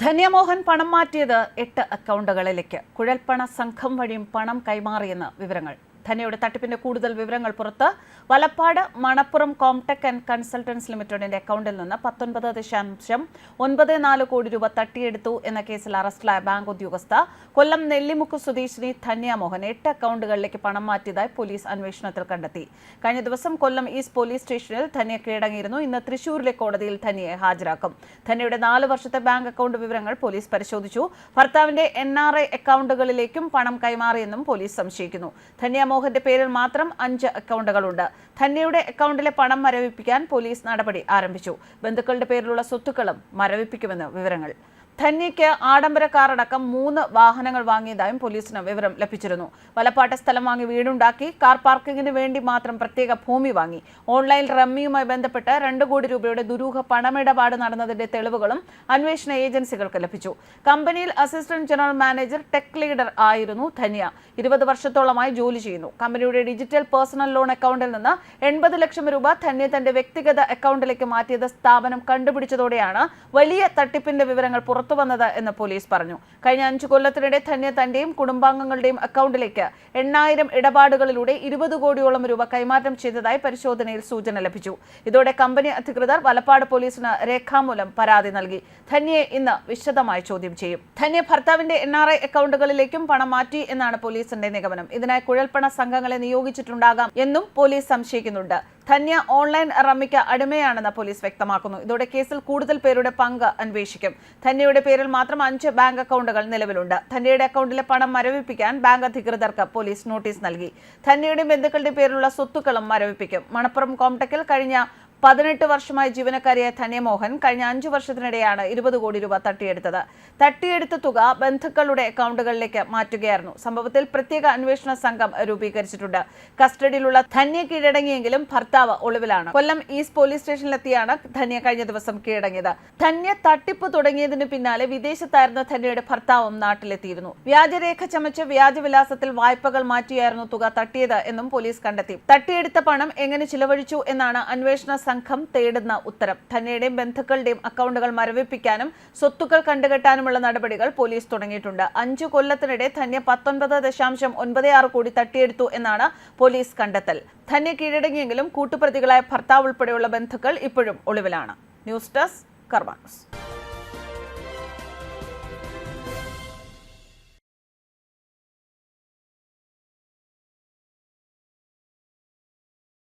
ധന്യമോഹൻ പണം മാറ്റിയത് എട്ട് അക്കൗണ്ടുകളിലേക്ക്. കുഴൽപ്പണ സംഘം വഴിയും പണം കൈമാറിയെന്ന് വിവരങ്ങൾ. ധന്യയുടെ തട്ടിപ്പിന്റെ കൂടുതൽ വിവരങ്ങൾ പുറത്ത്. Valappad Manappuram Comtech and consultants ലിമിറ്റഡിന്റെ അക്കൗണ്ടിൽ നിന്ന് പത്തൊൻപത് ദശാംശം ഒൻപത് നാല് കോടി രൂപ തട്ടിയെടുത്തു എന്ന കേസിൽ അറസ്റ്റിലായ ബാങ്ക് ഉദ്യോഗസ്ഥ കൊല്ലം നെല്ലിമുക്ക് സ്വദേശിനി ധന്യമോഹൻ എട്ട് അക്കൗണ്ടുകളിലേക്ക് പണം മാറ്റിയതായി പോലീസ് അന്വേഷണത്തിൽ കണ്ടെത്തി. കഴിഞ്ഞ ദിവസം കൊല്ലം ഈസ്റ്റ് പോലീസ് സ്റ്റേഷനിൽ ധന്യ കീഴടങ്ങിയിരുന്നു. ഇന്ന് തൃശൂരിലെ കോടതിയിൽ ധന്യയെ ഹാജരാക്കും. ധന്യയുടെ നാല് വർഷത്തെ ബാങ്ക് അക്കൗണ്ട് വിവരങ്ങൾ പോലീസ് പരിശോധിച്ചു. ഭർത്താവിന്റെ എൻ ആർ ഐ അക്കൗണ്ടുകളിലേക്കും പണം കൈമാറിയെന്നും പോലീസ് സംശയിക്കുന്നു. ധന്യമോഹന്റെ പേരിൽ മാത്രം അഞ്ച് അക്കൗണ്ടുകളുണ്ട്. ധന്യയുടെ അക്കൗണ്ടിലെ പണം മരവിപ്പിക്കാൻ പോലീസ് നടപടി ആരംഭിച്ചു. ബന്ധുക്കളുടെ പേരിലുള്ള സ്വത്തുക്കളും മരവിപ്പിക്കുമെന്ന് വിവരങ്ങൾ. ധന്യയ്ക്ക് ആഡംബര കാറടക്കം മൂന്ന് വാഹനങ്ങൾ വാങ്ങിയതായും പോലീസിന് വിവരം ലഭിച്ചിരുന്നു. വലപ്പാട്ട് സ്ഥലം വാങ്ങി വീടുണ്ടാക്കി കാർ പാർക്കിങ്ങിന് വേണ്ടി മാത്രം പ്രത്യേക ഭൂമി വാങ്ങി. ഓൺലൈൻ റമ്മിയുമായി ബന്ധപ്പെട്ട് രണ്ട് കോടി രൂപയുടെ ദുരൂഹ പണമിടപാട് നടന്നതിന്റെ തെളിവുകളും അന്വേഷണ ഏജൻസികൾക്ക് ലഭിച്ചു. കമ്പനിയിൽ assistant general manager tech leader ആയിരുന്നു ധന്യ. ഇരുപത് വർഷത്തോളമായി ജോലി ചെയ്യുന്നു. കമ്പനിയുടെ ഡിജിറ്റൽ പേഴ്സണൽ ലോൺ അക്കൗണ്ടിൽ നിന്ന് എൺപത് ലക്ഷം രൂപ ധന്യ തന്റെ വ്യക്തിഗത അക്കൗണ്ടിലേക്ക് മാറ്റിയത് സ്ഥാപനം കണ്ടുപിടിച്ചതോടെയാണ് വലിയ തട്ടിപ്പിന്റെ വിവരങ്ങൾ പുറത്തു വന്നത് എന്ന് പോലീസ് പറഞ്ഞു. കഴിഞ്ഞ അഞ്ചു കൊല്ലത്തിനിടെ തന്നെ തന്റെയും കുടുംബാംഗങ്ങളുടെയും അക്കൗണ്ടിലേക്ക് എണ്ണായിരം ഇടപാടുകളിലൂടെ ഇരുപത് കോടിയോളം രൂപ കൈമാറ്റം ചെയ്തതായി പരിശോധനയിൽ സൂചന ലഭിച്ചു. ഇതോടെ കമ്പനി അധികൃതർ വലപ്പാട് പോലീസിന് രേഖാമൂലം പരാതി നൽകി. ധന്യയെ ഇന്ന് വിശദമായി ചോദ്യം ചെയ്യും. ധന്യ ഭർത്താവിന്റെ എൻ ആർ ഐ അക്കൗണ്ടുകളിലേക്കും പണം മാറ്റി എന്നാണ് പോലീസിന്റെ നിഗമനം. ഇതിനായി കുഴൽപ്പണ സംഘങ്ങളെ നിയോഗിച്ചിട്ടുണ്ടാകാം എന്നും പോലീസ് സംശയിക്കുന്നുണ്ട്. ധന്യ ഓൺലൈൻ റമ്മിക്ക് അടിമയാണെന്ന് പോലീസ് വ്യക്തമാക്കുന്നു. ഇതോടെ കേസിൽ കൂടുതൽ പേരുടെ പങ്ക് അന്വേഷിക്കും. ധന്യയുടെ പേരിൽ മാത്രം അഞ്ച് ബാങ്ക് അക്കൗണ്ടുകൾ നിലവിലുണ്ട്. ധന്യയുടെ അക്കൗണ്ടിലെ പണം മരവിപ്പിക്കാൻ ബാങ്ക് അധികൃതർക്ക് പോലീസ് നോട്ടീസ് നൽകി. ധന്യയുടെയും ബന്ധുക്കളുടെ പേരിലുള്ള സ്വത്തുക്കളും മരവിപ്പിക്കും. മണപ്പുറം കോംടക്കിൽ കഴിഞ്ഞ പതിനെട്ട് വർഷമായി ജീവനക്കാരിയായ ധന്യമോഹൻ കഴിഞ്ഞ അഞ്ചു വർഷത്തിനിടെയാണ് ഇരുപത് കോടി രൂപ തട്ടിയെടുത്തത്. തട്ടിയെടുത്ത തുക ബന്ധുക്കളുടെ അക്കൗണ്ടുകളിലേക്ക് മാറ്റുകയായിരുന്നു. സംഭവത്തിൽ പ്രത്യേക അന്വേഷണ സംഘം രൂപീകരിച്ചിട്ടുണ്ട്. കസ്റ്റഡിയിലുള്ള ധന്യ കീഴടങ്ങിയെങ്കിലും ഭർത്താവ് ഒളിവിലാണ്. കൊല്ലം ഈസ്റ്റ് പോലീസ് സ്റ്റേഷനിലെത്തിയാണ് ധന്യ കഴിഞ്ഞ ദിവസം കീഴടങ്ങിയത്. ധന്യ തട്ടിപ്പ് തുടങ്ങിയതിനു പിന്നാലെ വിദേശത്തായിരുന്ന ധന്യയുടെ ഭർത്താവും നാട്ടിലെത്തിയിരുന്നു. വ്യാജരേഖ ചമച്ച് വ്യാജവിലാസത്തിൽ വായ്പകൾ മാറ്റിയായിരുന്നു തുക തട്ടിയത് എന്നും പോലീസ് കണ്ടെത്തി. തട്ടിയെടുത്ത പണം എങ്ങനെ ചിലവഴിച്ചു എന്നാണ് അന്വേഷണ സംഘം തേടുന്ന ഉത്തരം. ധന്യയുടെയും ബന്ധുക്കളുടെയും അക്കൗണ്ടുകൾ മരവിപ്പിക്കാനും സ്വത്തുക്കൾ കണ്ടുകെട്ടാനുമുള്ള നടപടികൾ പോലീസ് തുടങ്ങിയിട്ടുണ്ട്. അഞ്ചു കൊല്ലത്തിനിടെ ധന്യ പത്തൊൻപത് ദശാംശം ഒൻപത് ആറ് കോടി തട്ടിയെടുത്തു എന്നാണ് പോലീസ് കണ്ടെത്തൽ. ധന്യ കീഴടങ്ങിയെങ്കിലും കൂട്ടുപ്രതികളായ ഭർത്താവ് ഉൾപ്പെടെയുള്ള ബന്ധുക്കൾ ഇപ്പോഴും ഒളിവിലാണ്. News desk കർമാനൂസ്